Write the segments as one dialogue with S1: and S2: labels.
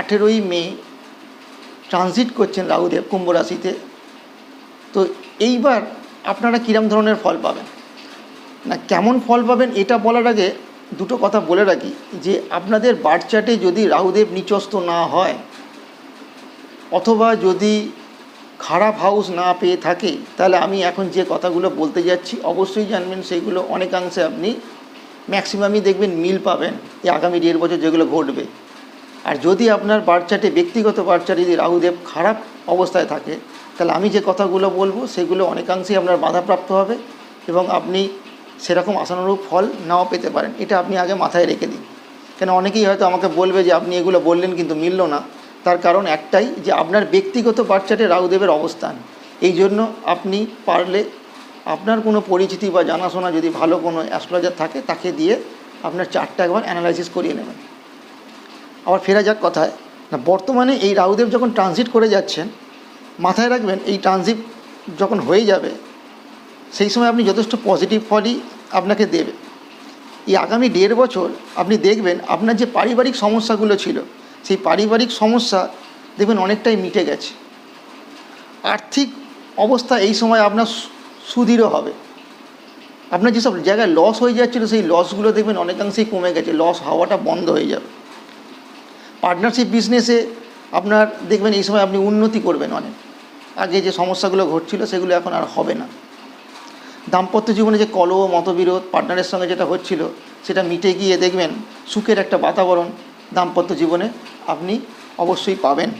S1: আঠেরোই মে ট্রানজিট করছেন রাহুদেব কুম্ভ রাশিতে। তো এইবার আপনারা কিরম ধরনের ফল পাবেন? না, কেমন ফল পাবেন এটা বলার আগে দুটো কথা বলে রাখি, যে আপনাদের বার্থ যদি রাহুদেব নিচস্ত না হয়, অথবা যদি খারাপ হাউস না পেয়ে থাকে, তাহলে আমি এখন যে কথাগুলো বলতে যাচ্ছি, অবশ্যই জানবেন সেইগুলো অনেকাংশে আপনি ম্যাক্সিমামই দেখবেন, মিল পাবেন এই আগামী দেড় বছর যেগুলো ঘটবে। আর যদি আপনার বার্থ চার্টে ব্যক্তিগত বার্থ যদি রাহুদেব খারাপ অবস্থায় থাকে, তাহলে আমি যে কথাগুলো বলব, সেগুলো অনেকাংশেই আপনার বাধাপ্রাপ্ত হবে এবং আপনি সেরকম আশানুরূপ ফল নাও পেতে পারেন। এটা আপনি আগে মাথায় রেখে দিন। কেন অনেকেই হয়তো আমাকে বলবে যে আপনি এগুলো বললেন কিন্তু মিলল না। তার কারণ একটাই যে আপনার ব্যক্তিগত বার্থ চার্টে রাহুদেবের অবস্থান। এই জন্য আপনি পারলে আপনার কোনো পরিচিতি বা জানাশোনা যদি ভালো কোনো অ্যাস্ট্রোলজার থাকে, তাকে দিয়ে আপনার চার্টটা একবার অ্যানালাইসিস করিয়ে নেবেন। আবার ফেরা যাক কথায়। না, বর্তমানে এই রাহুদেব যখন ট্রানজিট করে যাচ্ছেন, মাথায় রাখবেন এই ট্রানজিট যখন হয়ে যাবে, সেই সময় আপনি যথেষ্ট পজিটিভ ফলই আপনাকে দেবে। এই আগামী দেড় বছর আপনি দেখবেন আপনার যে পারিবারিক সমস্যাগুলো ছিল, সেই পারিবারিক সমস্যা দেখবেন অনেকটাই মিটে গেছে। আর্থিক অবস্থা এই সময় আপনার সুদৃঢ় হবে। আপনার যেসব জায়গায় লস হয়ে যাচ্ছিল, সেই লসগুলো দেখবেন অনেকাংশেই কমে গেছে। লস হওয়াটা বন্ধ হয়ে যাবে। পার্টনারশিপ বিজনেসে আপনার দেখবেন এই সময় আপনি উন্নতি করবেন অনেক। আগে যে সমস্যাগুলো ঘটছিল সেগুলো এখন আর হবে না। দাম্পত্য জীবনে যে কলহ, মতবিরোধ পার্টনারের সঙ্গে যেটা হচ্ছিল, সেটা মিটে গিয়ে দেখবেন সুখের একটা বাতাবরণ দাম্পত্য জীবনে আপনি অবশ্যই পাবেন।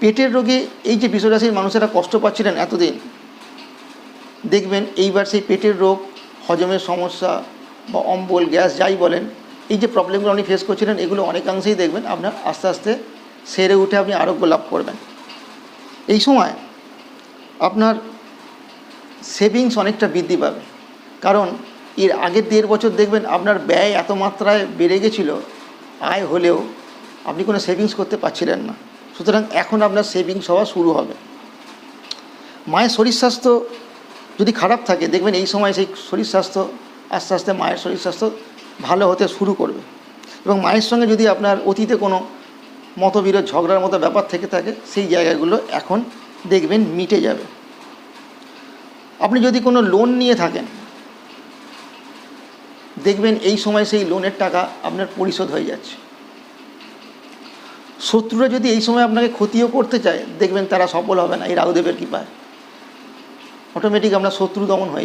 S1: পেটের রোগে এই যে বিশ্বরাশির মানুষেরা কষ্ট পাচ্ছিলেন এতদিন, দেখবেন এইবার সেই পেটের রোগ, হজমের সমস্যা বা অম্বল, গ্যাস, যাই বলেন এই যে প্রবলেমগুলো আপনি ফেস করছিলেন, এগুলো অনেকাংশেই দেখবেন আপনার আস্তে আস্তে সেরে উঠে আপনি আরোগ্য লাভ করবেন। এই সময় আপনার সেভিংস অনেকটা বৃদ্ধি পাবে। কারণ এর আগের দেড় বছর দেখবেন আপনার ব্যয় এত মাত্রায় বেড়ে গেছিল, আয় হলেও আপনি কোনো সেভিংস করতে পারছিলেন না। সুতরাং এখন আপনার সেভিংস হওয়া শুরু হবে। মায়ের শরীর স্বাস্থ্য যদি খারাপ থাকে, দেখবেন এই সময় সেই শরীর স্বাস্থ্য, আস্তে আস্তে মায়ের শরীর স্বাস্থ্য ভালো হতে শুরু করবে। এবং মায়ের সঙ্গে যদি আপনার অতীতে কোনো মতবিরোধ, ঝগড়ার মতো ব্যাপার থেকে থাকে, সেই জায়গাগুলো এখন দেখবেন মিটে যাবে। আপনি যদি কোনো লোন নিয়ে থাকেন, দেখবেন এই সময় সেই লোনের টাকা আপনার পরিশোধ হয়ে যাচ্ছে। শত্রুরা যদি এই সময় আপনাকে ক্ষতিও করতে চায়, দেখবেন তারা সফল হবে না, এই রাহুদেবের কৃপায়। অটোমেটিক আমরা শত্রু দমন হয়ে